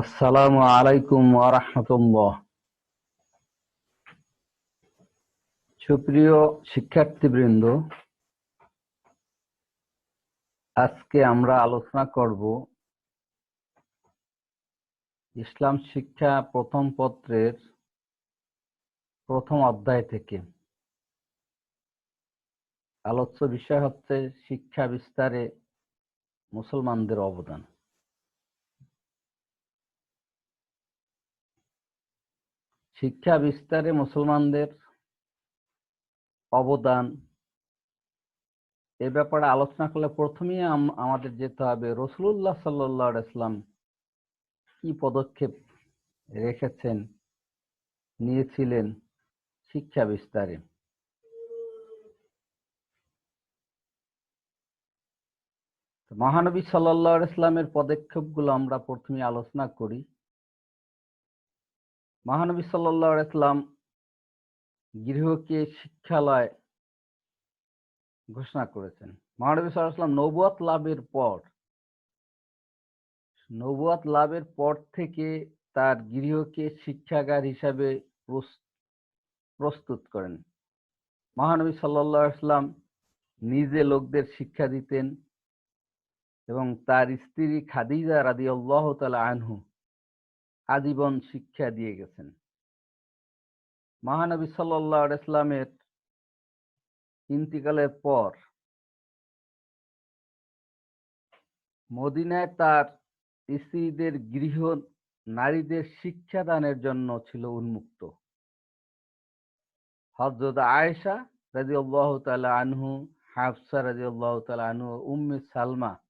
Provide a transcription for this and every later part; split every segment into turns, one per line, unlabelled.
আসসালামু আলাইকুম আরহামতুল্লাহ সুপ্রিয় শিক্ষার্থীবৃন্দ, আজকে আমরা আলোচনা করব ইসলাম শিক্ষা প্রথম পত্রের প্রথম অধ্যায় থেকে। আলোচ্য বিষয় হচ্ছে শিক্ষা বিস্তারে মুসলমানদের অবদান। শিক্ষা বিস্তারে মুসলমানদের অবদান। এ ব্যাপারে আলোচনা করলে প্রথমেই আমাদের যেতে হবে রসুল্লাহ সাল্লাহ ইসলাম কি পদক্ষেপ রেখেছেন, নিয়েছিলেন শিক্ষা বিস্তারে? মহানবী সাল্লাহ ইসলামের পদক্ষেপগুলো আমরা প্রথমে আলোচনা করি। মহানবী সাল্লাহ গৃহকে শিক্ষালয় ঘোষণা করেছেন। মহানবী সাল্লাম নবুয়াত লাভের পর, নবুয়াত লাভের পর থেকে তার গৃহকে শিক্ষাগার হিসাবে প্রস্তুত করেন। মহানবী সাল্লাহ নিজে লোকদের শিক্ষা দিতেন এবং তার স্ত্রী খাদিজা রাদি আল্লাহ তালা আনহু আজীবন শিক্ষা দিয়ে গেছেন। মহানবী সাল্লাহ ইসলামের ইন্তিকালের পর মদিনায় তার স্ত্রীদের গৃহ নারীদের শিক্ষাদানের জন্য ছিল উন্মুক্ত। হজরত আয়েশা রাজি আল্লাহ তালা আনহু, হাফসা রাজি আল্লাহ তালা আনহু উম্মে সালমা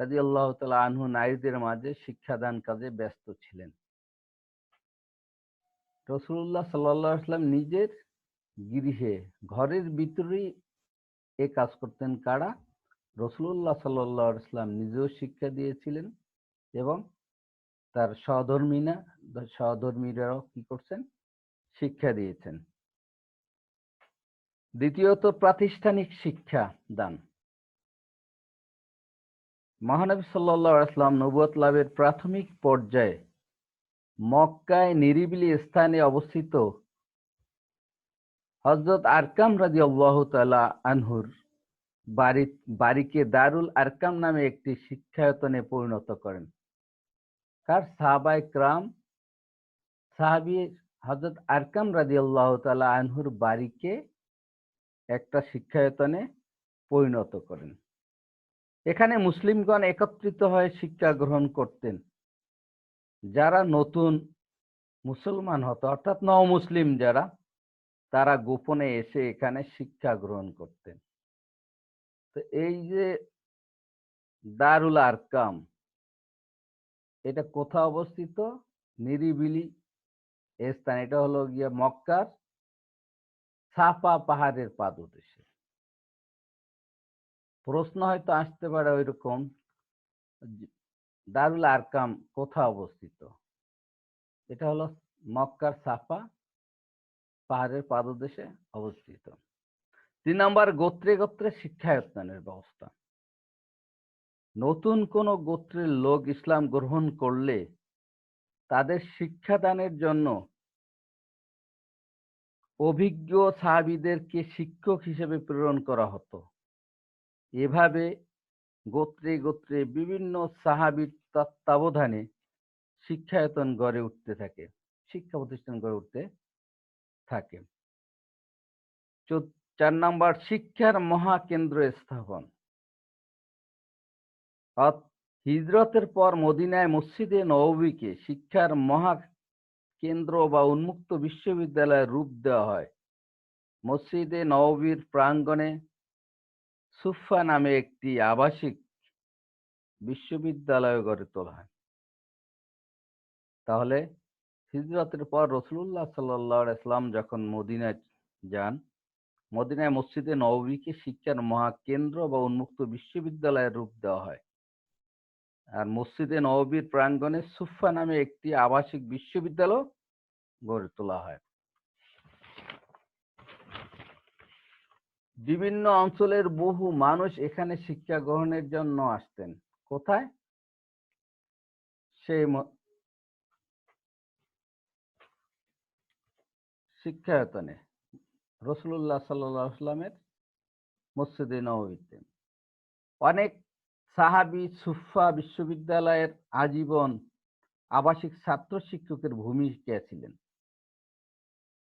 রাজি আল্লাহ তালা আনহু নারীদের মাঝে শিক্ষাদান কাজে ব্যস্ত ছিলেন। রসুল্লাহ সাল্লাম নিজের গৃহে, ঘরের ভিতরেই এ কাজ করতেন কারা? রসুল্লাহ সাল্লাহ ইসলাম নিজেও শিক্ষা দিয়েছিলেন এবং তার সহধর্মীরা, সহধর্মীরাও কি করছেন? শিক্ষা দিয়েছেন। দ্বিতীয়ত প্রাতিষ্ঠানিক শিক্ষা দান মহানবী সাল্লাহ আসলাম লাভের প্রাথমিক পর্যায়ে মক্কায় নিরিবিলি স্থানে অবস্থিত হজরত আরকাম রাজি আল্লাহ তালা আনহুর বাড়ি, বাড়িকে দারুল আরকাম নামে একটি শিক্ষায়তনে পরিণত করেন। কার সাহাবাই ক্রাম, সাহাবি হজরত আরকাম রাজি আল্লাহ তালা আনহুর বাড়িকে একটা শিক্ষায়তনে পরিণত করেন। এখানে মুসলিমগণ একত্রিত হয়ে শিক্ষা গ্রহণ করতেন। যারা নতুন মুসলমান হতো, অর্থাৎ ন মুসলিম যারা, তারা গোপনে এসে এখানে শিক্ষা গ্রহণ করতেন। তো এই যে দারুল আরকাম, এটা কোথাও অবস্থিত? নিরিবিলি স্থান, এটা হলো গিয়ে মক্কার সাফা পাহাড়ের পাদদেশে। প্রশ্ন হয়তো আসতে পারে ওই রকম দারুল আরকাম কোথায় অবস্থিত? এটা হলো মক্কার সাফা, পাহাড়ের পাদদেশে অবস্থিত। তিন নম্বর, গোত্রে গোত্রে শিক্ষায়তনের ব্যবস্থা। নতুন কোন গোত্রের লোক ইসলাম গ্রহণ করলে তাদের শিক্ষাদানের জন্য অভিজ্ঞ সাহাবিদেরকে শিক্ষক হিসেবে প্রেরণ করা হতো। এভাবে গোত্রে গোত্রে বিভিন্ন সাহাবির তত্ত্বাবধানে শিক্ষায়তন গড়ে উঠতে থাকে, শিক্ষা প্রতিষ্ঠান গড়ে উঠতে থাকে। চার নম্বর, শিক্ষার মহাকেন্দ্র স্থাপন। হিজরতের পর মদিনায় মসজিদে নবীকে শিক্ষার মহা কেন্দ্র বা উন্মুক্ত বিশ্ববিদ্যালয়ের রূপ দেওয়া হয়। মসজিদে নববীর প্রাঙ্গণে সুফা নামে একটি আবাসিক বিশ্ববিদ্যালয় গড়ে তোলা হয়। তাহলে হিজরতের পর রসুল্লাহ সাল্লাহ ইসলাম যখন মদিনায় যান, মদিনায় মসজিদে নবীকে শিক্ষার মহাকেন্দ্র বা উন্মুক্ত বিশ্ববিদ্যালয়ের রূপ দেওয়া হয়। আর মসজিদে নবীর প্রাঙ্গণে সুফা নামে একটি আবাসিক বিশ্ববিদ্যালয় গড়ে তোলা হয়। বিভিন্ন অঞ্চলের বহু মানুষ এখানে শিক্ষা গ্রহণের জন্য আসতেন। কোথায়? সেই শিক্ষায়তনে। রসুল্লাহ সাল্লাহ আসলামের মসজিদে নবীতে অনেক সাহাবি সুফা বিশ্ববিদ্যালয়ের আজীবন আবাসিক ছাত্র শিক্ষকের ভূমিকা ছিলেন।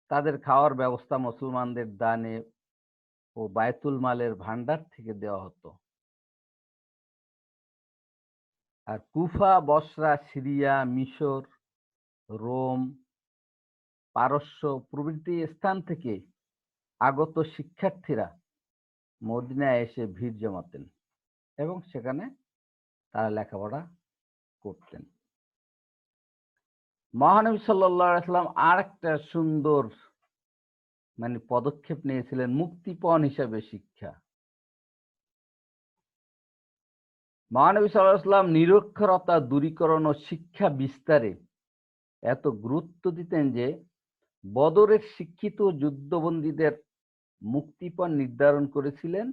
তাদের খাওয়ার ব্যবস্থা মুসলমানদের দানে ও বায়তুল মালের ভান্ডার থেকে দেওয়া হতো। আর কুফা, বসরা, সিরিয়া, মিশর, রোম, পারস্য প্রভৃতি স্থান থেকে আগত শিক্ষার্থীরা মদিনায় এসে ভিড় জমাতেন এবং সেখানে তারা লেখাপড়া করতেন। মহানবী সাল্লাহ আসলাম আর একটা সুন্দর মানে পদক্ষেপ নিয়েছিলেন মুক্তিপণ হিসাবে শিক্ষা। মহানবী সাল্লাহ আসলাম নিরক্ষরতা, দূরীকরণ ও শিক্ষা বিস্তারে এত গুরুত্ব দিতেন যে বদরের শিক্ষিত যুদ্ধবন্দীদের মুক্তিপণ নির্ধারণ করেছিলেন।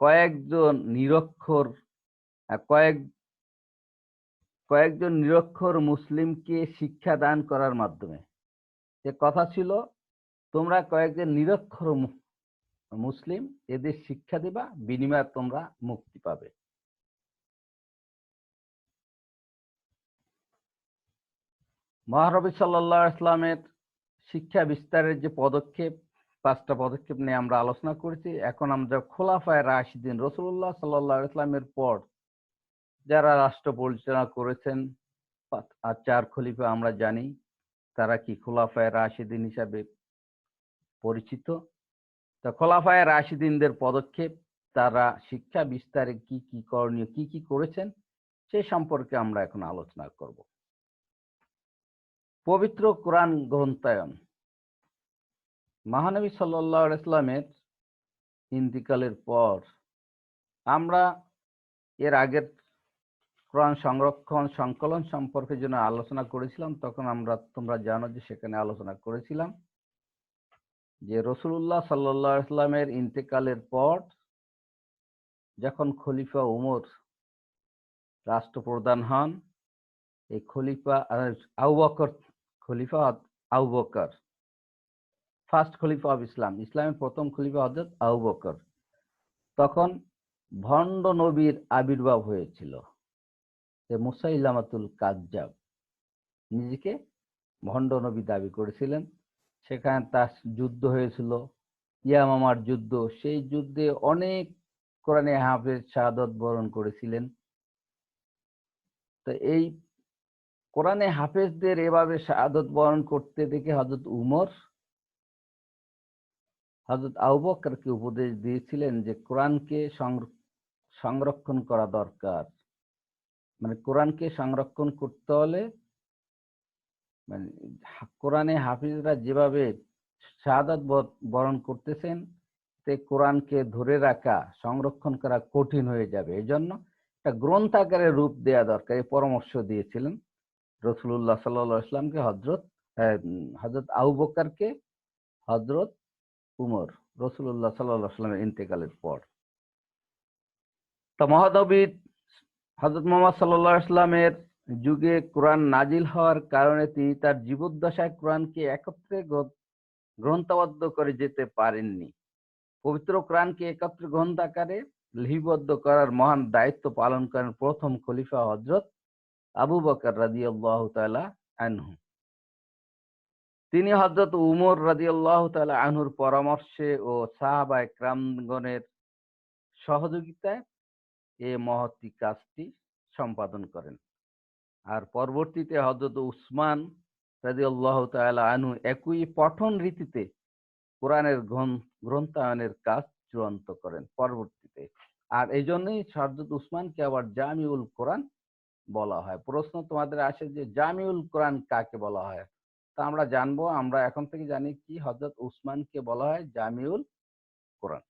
কয়েকজন নিরক্ষর কয়েক, কয়েকজন নিরক্ষর মুসলিমকে শিক্ষা দান করার মাধ্যমে। যে কথা ছিল তোমরা কয়েকজন নিরক্ষর মুসলিম, এদের শিক্ষা দিবা, বিনিময়ে তোমরা মুক্তি পাবে। মহানবী সাল্লাহ ইসলামের শিক্ষা বিস্তারের যে পদক্ষেপ, পাঁচটা পদক্ষেপ নিয়ে আমরা আলোচনা করেছি। এখন আমরা খোলাফায় রাশিদিন রসুল্লাহ সাল্লাহ ইসলামের পর যারা রাষ্ট্র পরিচালনা করেছেন আর চার খলিফা আমরা জানি, তারা কি খোলাফায় রাশিদিন হিসাবে পরিচিত। তা খোলাফায় রাশিদিনদের পদক্ষেপ, তারা শিক্ষা বিস্তারে কি কি করণীয়, কি কি করেছেন, সে সম্পর্কে আমরা এখন আলোচনা করব। পবিত্র কোরআন গ্রন্থায়ন। মহানবী সাল্লাহ ইসলামের ইন্তিকালের পর আমরা এর আগের কোরআন সংরক্ষণ, সংকলন সম্পর্কে যেন আলোচনা করেছিলাম, তখন আমরা, তোমরা জানো যে সেখানে আলোচনা করেছিলাম। যে রসুল্লাহ সাল্লাহ ইসলামের ইন্তেকালের পর যখন খলিফা উমর রাষ্ট্রপ্রধান হন, এই খলিফা Abu Bakr, Khalifa Abu Bakr first khalifa of Islam, ইসলামের প্রথম খলিফা হজরত আউ বকর। তখন ভণ্ড নবীর আবির্ভাব হয়েছিল, যে মুসাইলামাতুল কাজ্জাব। নিজেকে ভণ্ড নবী দাবি করেছিলেন। সেখানে তার যুদ্ধ হয়েছিল, ইয়ামামার যুদ্ধ। সেই যুদ্ধে অনেক কোরআনে হাফেজ শাহাদত বরণ করেছিলেন। তো এই কোরআনে হাফেজদের এভাবে শাহাদত বরণ করতে দেখে হজরত উমর হজরত আউবকরকে উপদেশ দিয়েছিলেন যে কোরআনকে সংর- সংরক্ষণ করা দরকার। মানে কোরআনকে সংরক্ষণ করতে হলে মানে কোরআনে হাফিজরা যেভাবে শাহাদাত বরণ করতেছেন, তে কোরআনকে ধরে রাখা, সংরক্ষণ করা কঠিন হয়ে যাবে। এই জন্য একটা গ্রন্থাকারে রূপ দেয়া দরকার। এই পরামর্শ দিয়েছিলেন রসুল্লাহ সাল্লাহ ইসলামকে হজরত হজরত আউ বকারকে হজরত উমর রসুল্লাহ সাল্লাহ সাল্লামের ইন্তেকালের পর। তা মহানবীর হজরত মোহাম্মদ সাল্লাহ ইসলামের যুগে কোরআন নাজিল হওয়ার কারণে তিনি তার জীবদ্দশায় কোরআনকে একত্রে গ্র- গ্রন্থবদ্ধ করে যেতে পারেননি। পবিত্র কোরআনকে একত্রে গ্রন্থ আকারে লিপিবদ্ধ করার মহান দায়িত্ব পালন করেন প্রথম খলিফা হজরত আবু বকর রাদিয়াল্লাহু তাআলা আনহু। তিনি হজরত উমর রাদিয়াল্লাহু তাআলা আনহুর পরামর্শে ও সাহাবা একরামগণের সহযোগিতায় এ মহতি কাজটি সম্পাদন করেন। আর পরবর্তীতে হজরত উসমান রাদিয়াল্লাহু তাআলা আনহু একই পঠন রীতিতে কোরআনের গ্রন্থায়নের কাজ চূড়ান্ত করেন পরবর্তীতে। আর এই জন্যই হজরত উসমানকে আবার জামিউল কোরআন বলা হয়। প্রশ্ন তোমাদের আসে যে জামিউল কোরআন কাকে বলা হয়? তা আমরা জানব, আমরা এখন থেকে জানি কি হজরত উসমানকে বলা হয় জামিউল কোরআন।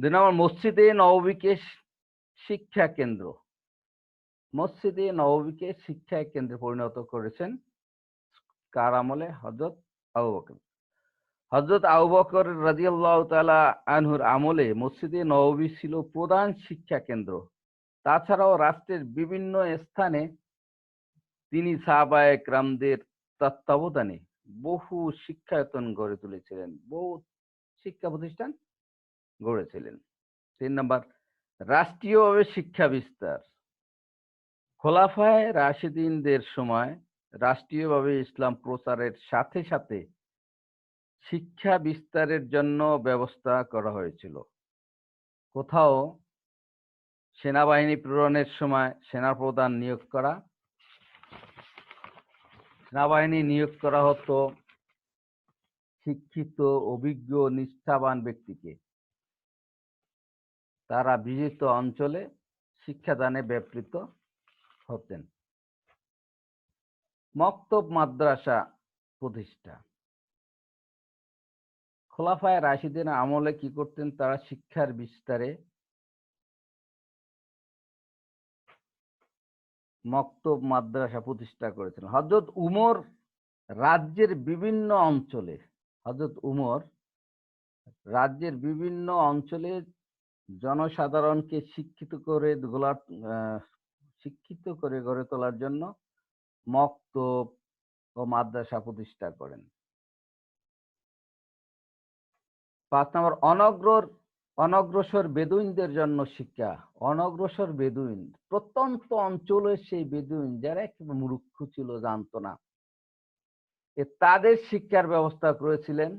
দুই নম্বর, মসজিদে নববীকে শি- শিক্ষা কেন্দ্র। মসজিদে নববীকে শিক্ষা কেন্দ্রে পরিণত করেছেন কার আমলে? হজরত আবু বকর। হজরত আবু বকর রাজিয়াল্লাহ তাআলা আনহুর আমলে মসজিদে নববী ছিল প্রধান শিক্ষা কেন্দ্র। তাছাড়াও রাষ্ট্রের বিভিন্ন স্থানে তিনি সাহাবায়ে রামদের তত্ত্বাবধানে বহু শিক্ষায়তন গড়ে তুলেছিলেন, বহু শিক্ষা প্রতিষ্ঠান গড়েছিলেন। তিন নম্বর, রাষ্ট্রীয়ভাবে শিক্ষা বিস্তার। খোলাফায় রাশিদিনদের সময় রাষ্ট্রীয়ভাবে ইসলাম প্রচারের সাথে সাথে শিক্ষা বিস্তারের জন্য ব্যবস্থা করা হয়েছিল। কোথাও সেনাবাহিনী প্রেরণের সময় সেনাপ্রধান নিয়োগ করা, সেনাবাহিনী নিয়োগ করা হতো শিক্ষিত, অভিজ্ঞ, নিষ্ঠাবান ব্যক্তিকে। তারা বিজিত অঞ্চলে শিক্ষাদানে ব্যাপৃত হতেন। মক্তব মাদ্রাসা প্রতিষ্ঠা। খোলাফায় রাশিদিন আমলে কি করতেন তারা শিক্ষার বিস্তারে? মক্তব মাদ্রাসা প্রতিষ্ঠা করেছিলেন হজরত উমর রাজ্যের বিভিন্ন অঞ্চলে হজরত উমর রাজ্যের বিভিন্ন অঞ্চলে জনসাধারণকে শিক্ষিত করে গোলা শিক্ষিত করে গড়ে তোলার জন্য মক্তব ও মাদ্রাসা প্রতিষ্ঠা করেন। পাঁচ নম্বর, অনগ্রর, অনগ্রসর বেদুইনদের জন্য শিক্ষা। অনগ্রসর বেদুইন, প্রত্যন্ত অঞ্চলের সেই বেদুইন যারা একেবারে মূর্খ ছিল, জানতো না। তাদের শিক্ষার ব্যবস্থা করেছিলেন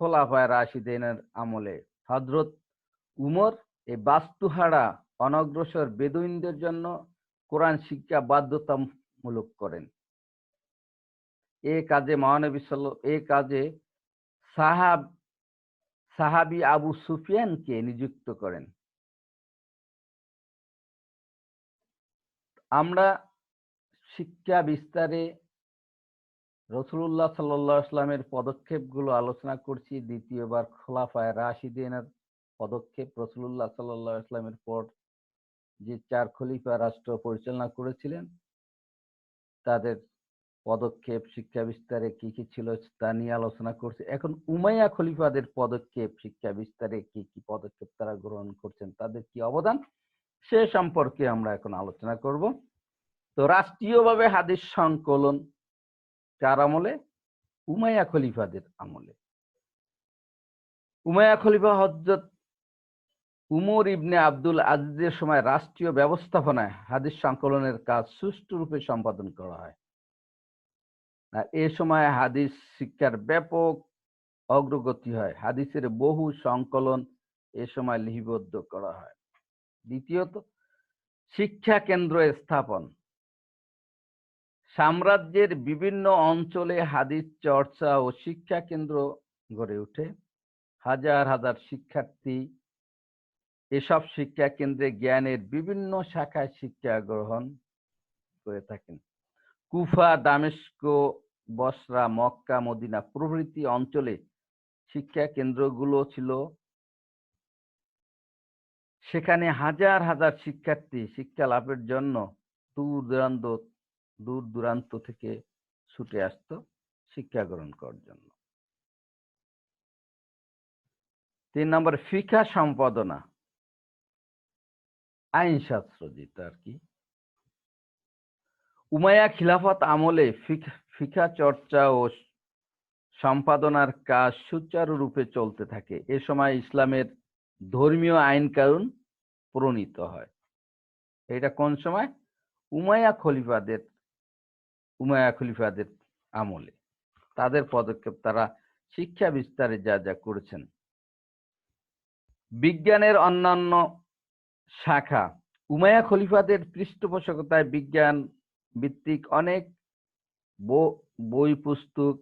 খোলাফায় রাশিদিনের আমলে। হজরত উমর এই বাস্তুহারা অনগ্রসর বেদুইনদের জন্য কোরআন শিক্ষা বাধ্যতামূলক করেন। এ কাজে মহানবী সাল্ল, এ কাজে সাহাব, সাহাবি আবু সুফিয়ানকে নিযুক্ত করেন। আমরা শিক্ষা বিস্তারে রসুল্লাহ সাল্লাহ আসলামের পদক্ষেপগুলো আলোচনা করছি। দ্বিতীয়বার খোলাফায় রাশিদিনের পদক্ষেপ রসুল্লাহ সাল্লাহ আসলামের পর যে চার খলিফা রাষ্ট্র পরিচালনা করেছিলেন, তাদের পদক্ষেপ, শিক্ষা বিস্তারে কি কি ছিল তা নিয়ে আলোচনা করছে। এখন উমাইয়া খলিফাদের পদক্ষেপ, শিক্ষা বিস্তারে কি কি পদক্ষেপ তারা গ্রহণ করছেন, তাদের কি অবদান, সে সম্পর্কে আমরা এখন আলোচনা করব। তো রাষ্ট্রীয়ভাবে হাদিস সংকলন কার আমলে? উমাইয়া খলিফাদের আমলে। উমায়া খলিফা হজরত উমর ইবনে আব্দুল আজিজের সময় রাষ্ট্রীয় ব্যবস্থাপনায় হাদিস সংকলনের কাজ সুষ্ঠুরূপে সম্পাদন করা হয়। আর এ সময় হাদিস শিক্ষার ব্যাপক অগ্রগতি হয়। হাদিসের বহু সংকলন এ সময় লিপিবদ্ধ করা হয়। দ্বিতীয়ত, শিক্ষা কেন্দ্র স্থাপন। সাম্রাজ্যের বিভিন্ন অঞ্চলে হাদিস চর্চা ও শিক্ষা কেন্দ্র গড়ে ওঠে। হাজার হাজার শিক্ষার্থী এসব শিক্ষা কেন্দ্রে জ্ঞানের বিভিন্ন শাখায় শিক্ষা গ্রহণ করে থাকেন। কুফা, দামেস্ক, বসরা, মক্কা, মদিনা প্রভৃতি অঞ্চলে শিক্ষা কেন্দ্রগুলো ছিল। সেখানে হাজার হাজার শিক্ষার্থী শিক্ষা লাভের জন্য দূর দূরান্ত দূর দূরান্ত থেকে ছুটে আসতো শিক্ষা গ্রহণ করার জন্য। তিন নম্বর ফিকা সম্পাদনা। আইন শাস্ত্র যেটা আর কি। উমায়া খিলাফত আমলে ফিকা চর্চা ও সম্পাদনার কাজ সুচারুরূপে চলতে থাকে। এ সময় ইসলামের ধর্মীয় আইন কানুন প্রণীত হয়। এটা কোন সময়? উমায়া খলিফাদের উমায়া খলিফাদের আমলে। তাদের পদক্ষেপ তারা শিক্ষা বিস্তারে যা যা করেছেন। বিজ্ঞানের অন্যান্য শাখা। উমায়া খলিফাদের পৃষ্ঠপোষকতায় বিজ্ঞান ভিত্তিক অনেক বই, পুস্তক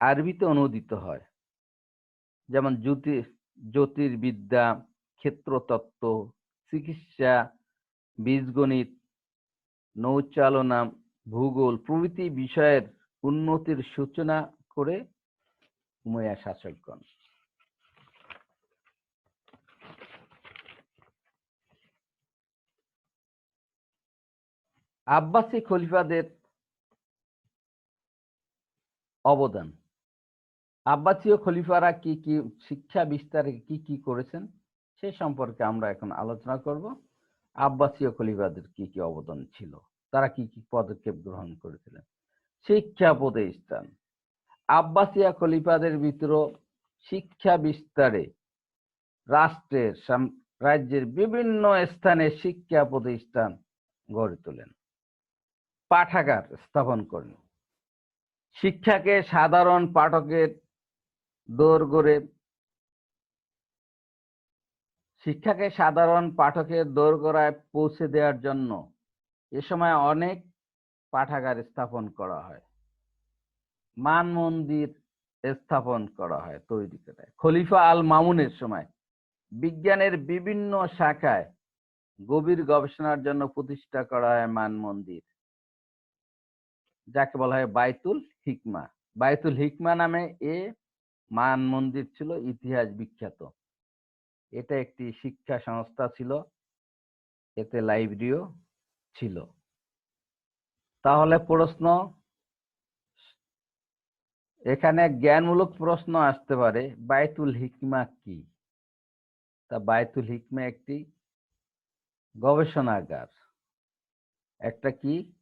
আরবিতে অনুদিত হয়। যেমন জ্যোতির জ্যোতির্বিদ্যা, ক্ষেত্রতত্ত্ব, চিকিৎসা, বীজগণিত, নৌচালনা, ভূগোল প্রভৃতি বিষয়ের উন্নতির সূচনা করে উমায়া শাসকগণ আব্বাসী খলিফাদের অবদান। আব্বাসীয় খলিফারা কি কি শিক্ষা বিস্তারে কি কি করেছেন, সে সম্পর্কে আমরা এখন আলোচনা করব। আব্বাসীয় খলিফাদের কি কি অবদান ছিল, তারা কি কি পদক্ষেপ গ্রহণ করেছিলেন, শিক্ষা প্রতিষ্ঠান। আব্বাসিয়া খলিফাদের ভিতর শিক্ষা বিস্তারে রাষ্ট্রের রাজ্যের বিভিন্ন স্থানে শিক্ষা প্রতিষ্ঠান গড়ে তোলেন। পাঠাগার স্থাপন করেন শিক্ষাকে সাধারণ পাঠকের দৌড় গড়ে শিক্ষাকে সাধারণ পাঠকের দোরগোড়ায় পৌঁছে দেওয়ার জন্য এ সময় অনেক পাঠাগার স্থাপন করা হয়। মান মন্দির স্থাপন করা হয় তৈরি করা। খলিফা আল মামুনের সময় বিজ্ঞানের বিভিন্ন শাখায় গভীর গবেষণার জন্য প্রতিষ্ঠা করা হয় মান মন্দির। যাকে বলা হয় বাইতুল হিকমা। বাইতুল হিকমা নামে এ মান মন্দির ছিল, ইতিহাস বিখ্যাত। এটা একটি শিক্ষা সংস্থা ছিল, এতে লাইব্রেরিও ছিল। তাহলে প্রশ্ন, এখানে জ্ঞানমূলক প্রশ্ন আসতে পারে, বাইতুল হিকমা কি? তা বাইতুল হিকমা একটি গবেষণাগার। একটা কি?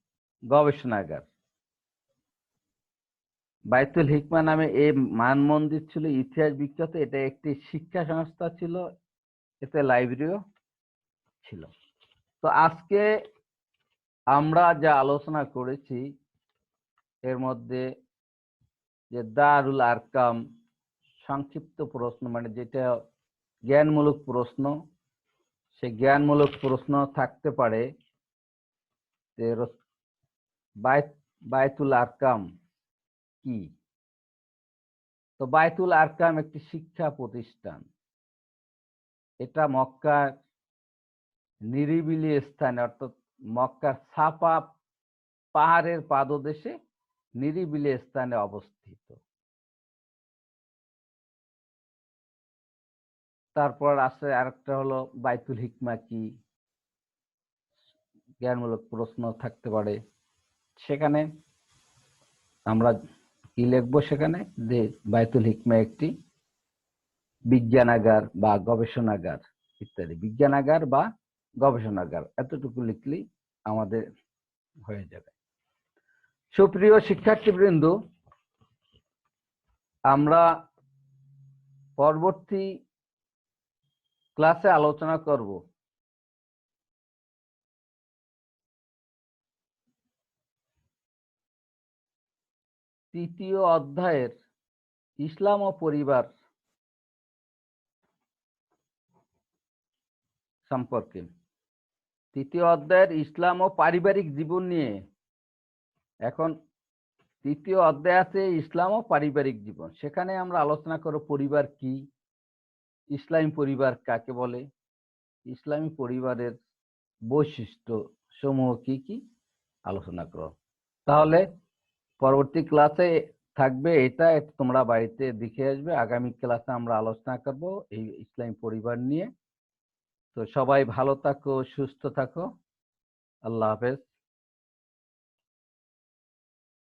গবেষণাগার। বাইতুল হিকমা নামে এই মান মন্দির ছিল ইতিহাস বিখ্যাত। এটা একটি শিক্ষা সংস্থা ছিল, এতে লাইব্রেরিও ছিল। তো আজকে আমরা যা আলোচনা করেছি, এর মধ্যে যে দারুল আরকাম, সংক্ষিপ্ত প্রশ্ন মানে যেটা জ্ঞানমূলক প্রশ্ন, সে জ্ঞানমূলক প্রশ্ন থাকতে পারে। বায়তুল আরকাম কি? তো বায়তুল আরকাম একটি শিক্ষা প্রতিষ্ঠান। এটা মক্কার নিরিবিলি স্থানে, অর্থাৎ মক্কার সাপা পাহাড়ের পাদদেশে নিরিবিলি স্থানে অবস্থিত। তারপর আছে আরেকটা হলো বাইতুল হিকমা কি? জ্ঞানমূলক প্রশ্ন থাকতে পারে। সেখানে আমরা কি লিখব সেখানে? যে বায়তুল হিকমা একটি বিজ্ঞানাগার বা গবেষণাগার ইত্যাদি। বিজ্ঞানাগার বা গবেষণাগার, এতটুকু লিখলেই আমাদের হয়ে যাবে। সুপ্রিয় শিক্ষার্থীবৃন্দ, আমরা পরবর্তী ক্লাসে আলোচনা করব তৃতীয় অধ্যায়ের ইসলাম ও পরিবার সম্পর্কে। তৃতীয় অধ্যায়ের ইসলাম ও পারিবারিক জীবন নিয়ে এখন তৃতীয় অধ্যায় আছে ইসলাম ও পারিবারিক জীবন। সেখানে আমরা আলোচনা করো পরিবার কি? ইসলামী পরিবার কাকে বলে? ইসলামী পরিবারের বৈশিষ্ট্য সমূহ কি কি? আলোচনা করো তাহলে পরবর্তী ক্লাসে থাকবে এটা তোমরা বাড়িতে দেখে আসবে। আগামী ক্লাসে আমরা আলোচনা করব এই ইসলামী পরিবার নিয়ে। তো সবাই ভালো থাকো, সুস্থ থাকো। আল্লাহ হাফেজ।